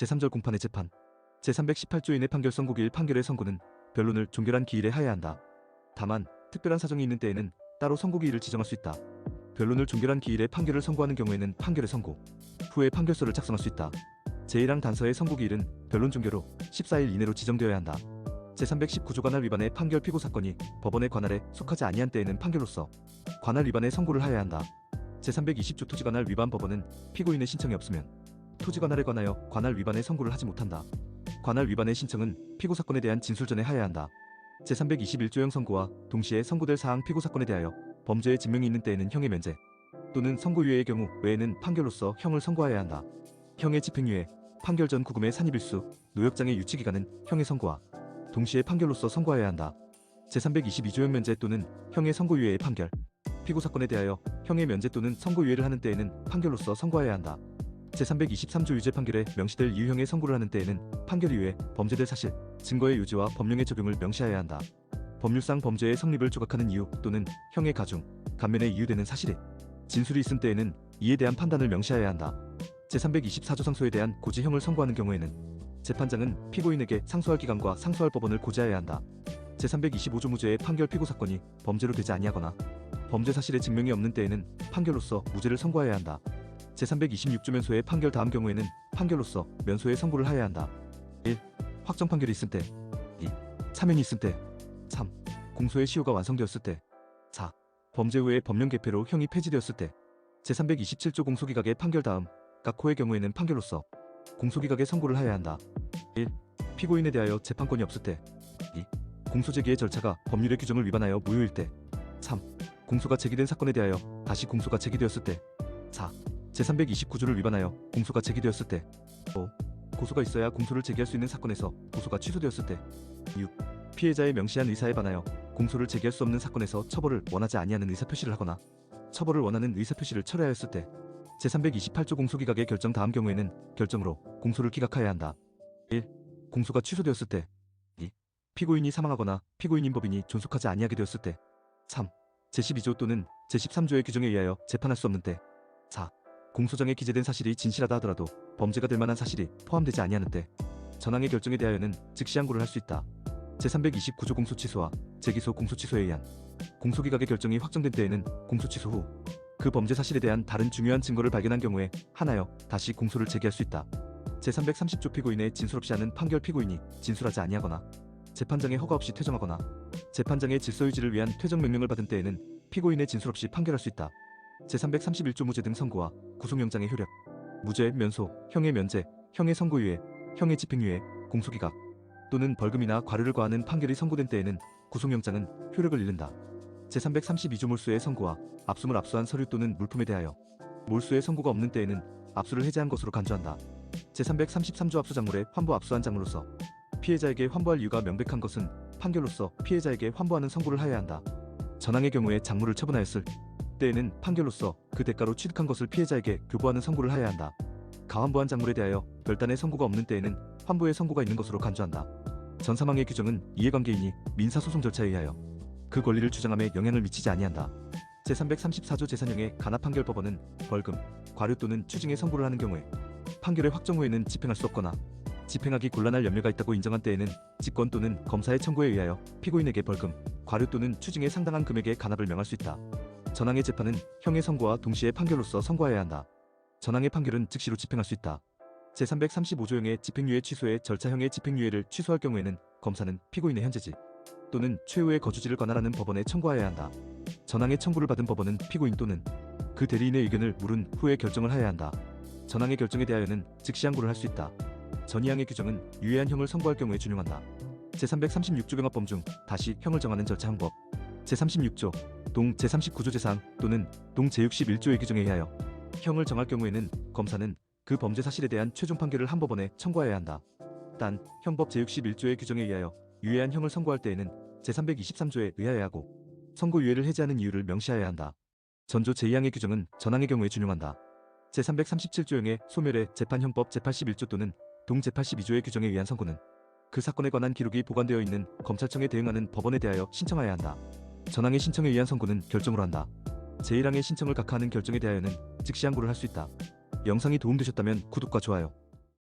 제3절 공판의 재판 제318조인의 판결 선고기일 판결의 선고는 변론을 종결한 기일에 하여야 한다. 다만 특별한 사정이 있는 때에는 따로 선고기일을 지정할 수 있다. 변론을 종결한 기일에 판결을 선고하는 경우에는 판결의 선고 후에 판결서를 작성할 수 있다. 제1항 단서의 선고기일은 변론 종결 후 14일 이내로 지정되어야 한다. 제319조 관할 위반의 판결 피고 사건이 법원의 관할에 속하지 아니한 때에는 판결로서 관할 위반의 선고를 하여야 한다. 제320조 토지 관할 위반 법원은 피고인의 신청이 없으면 토지 관할에 관하여 관할 위반의 선고를 하지 못한다. 관할 위반의 신청은 피고 사건에 대한 진술 전에 하여야 한다. 제321조형 선고와 동시에 선고될 사항 피고 사건에 대하여 범죄의 증명이 있는 때에는 형의 면제 또는 선고유예의 경우 외에는 판결로서 형을 선고하여야 한다. 형의 집행유예, 판결 전 구금의 산입일수, 노역장의 유치기간은 형의 선고와 동시에 판결로서 선고하여야 한다. 제322조형 면제 또는 형의 선고유예의 판결, 피고 사건에 대하여 형의 면제 또는 선고유예를 하는 때에는 판결로서 선고하여야 한다. 제 323조 유죄 판결에 명시될 이유형의 선고를 하는 때에는 판결 이후에 범죄될 사실, 증거의 요지와 법령의 적용을 명시하여야 한다. 법률상 범죄의 성립을 조각하는 이유 또는 형의 가중, 감면에 이유되는 사실이 진술이 있은 때에는 이에 대한 판단을 명시하여야 한다. 제324조 상소에 대한 고지형을 선고하는 경우에는 재판장은 피고인에게 상소할 기간과 상소할 법원을 고지하여야 한다. 제325조 무죄의 판결 피고 사건이 범죄로 되지 아니하거나 범죄 사실의 증명이 없는 때에는 판결로서 무죄를 선고하여야 한다. 제326조 면소의 판결 다음 경우에는 판결로서 면소의 선고를 하여야 한다. 1. 확정 판결이 있을 때 2. 사면이 있을 때 3. 공소의 시효가 완성되었을 때 4. 범죄 후에 법령 개폐로 형이 폐지되었을 때 제327조 공소기각의 판결 다음 각호의 경우에는 판결로서 공소기각의 선고를 하여야 한다. 1. 피고인에 대하여 재판권이 없을 때 2. 공소 제기의 절차가 법률의 규정을 위반하여 무효일 때 3. 공소가 제기된 사건에 대하여 다시 공소가 제기되었을 때 4. 제329조를 위반하여 공소가 제기되었을 때 5. 고소가 있어야 공소를 제기할 수 있는 사건에서 고소가 취소되었을 때 6. 피해자의 명시한 의사에 반하여 공소를 제기할 수 없는 사건에서 처벌을 원하지 아니하는 의사표시를 하거나 처벌을 원하는 의사표시를 철회하였을 때 제328조 공소기각의 결정 다음 경우에는 결정으로 공소를 기각하여야 한다. 1. 공소가 취소되었을 때 2. 피고인이 사망하거나 피고인 인법인이 존속하지 아니하게 되었을 때 3. 제12조 또는 제13조의 규정에 의하여 재판할 수 없는 때 4. 공소장에 기재된 사실이 진실하다 하더라도 범죄가 될 만한 사실이 포함되지 아니하는 때 전항의 결정에 대하여는 즉시 항고를 할 수 있다. 제329조 공소 취소와 재기소 공소 취소에 의한 공소기각의 결정이 확정된 때에는 공소 취소 후 그 범죄 사실에 대한 다른 중요한 증거를 발견한 경우에 하나여 다시 공소를 제기할 수 있다. 제330조 피고인의 진술 없이 하는 판결 피고인이 진술하지 아니하거나 재판장의 허가 없이 퇴정하거나 재판장의 질서 유지를 위한 퇴정 명령을 받은 때에는 피고인의 진술 없이 판결할 수 있다. 제331조 무죄 등 선고와 구속영장의 효력, 무죄, 면소, 형의 면제, 형의 선고유예, 형의 집행유예, 공소기각 또는 벌금이나 과료를 과하는 판결이 선고된 때에는 구속영장은 효력을 잃는다. 제332조 몰수의 선고와 압수물 압수한 서류 또는 물품에 대하여 몰수의 선고가 없는 때에는 압수를 해제한 것으로 간주한다. 제333조 압수작물에 환부 압수한 작물로서 피해자에게 환부할 이유가 명백한 것은 판결로서 피해자에게 환부하는 선고를 하여야 한다. 전항의 경우에 작물을 처분하였을 때에는 판결로서 그 대가로 취득한 것을 피해자에게 교부하는 선고를 하여야 한다. 가환부한 작물에 대하여 별단의 선고가 없는 때에는 환부의 선고가 있는 것으로 간주한다. 전 사망의 규정은 이해관계인이 민사소송 절차에 의하여 그 권리를 주장함에 영향을 미치지 아니한다. 제334조 제3형의 간합판결법원은 벌금, 과료 또는 추징의 선고를 하는 경우에 판결의 확정 후에는 집행할 수 없거나 집행하기 곤란할 염려가 있다고 인정한 때에는 직권 또는 검사의 청구에 의하여 피고인에게 벌금, 과료 또는 추징의 상당한 금액의 간합을 명할 수 있다. 전항의 재판은 형의 선고와 동시에 판결로서 선고하여야 한다. 전항의 판결은 즉시로 집행할 수 있다. 제335조형의 집행유예 취소의 절차형의 집행유예를 취소할 경우에는 검사는 피고인의 현재지 또는 최후의 거주지를 관할하는 법원에 청구하여야 한다. 전항의 청구를 받은 법원은 피고인 또는 그 대리인의 의견을 물은 후에 결정을 하여야 한다. 전항의 결정에 대하여는 즉시 항고를 할 수 있다. 전이항의 규정은 유예한 형을 선고할 경우에 준용한다. 제336조 병합범 중 다시 형을 정하는 절차 항법 제36조 동 제39조 제4항 또는 동 제61조의 규정에 의하여 형을 정할 경우에는 검사는 그 범죄 사실에 대한 최종 판결을 한 법원에 청구하여야 한다. 단 형법 제61조의 규정에 의하여 유예한 형을 선고할 때에는 제323조에 의하여야 하고 선고 유예를 해제하는 이유를 명시하여야 한다. 전조 제2항의 규정은 전항의 경우에 준용한다. 제337조형의 소멸의 재판형법 제81조 또는 동 제82조의 규정에 의한 선고는 그 사건에 관한 기록이 보관되어 있는 검찰청에 대응하는 법원에 대하여 신청하여야 한다. 전항의 신청에 의한 선고는 결정으로 한다. 제1항의 신청을 각하하는 결정에 대하여는 즉시 항고를 할 수 있다. 영상이 도움되셨다면 구독과 좋아요,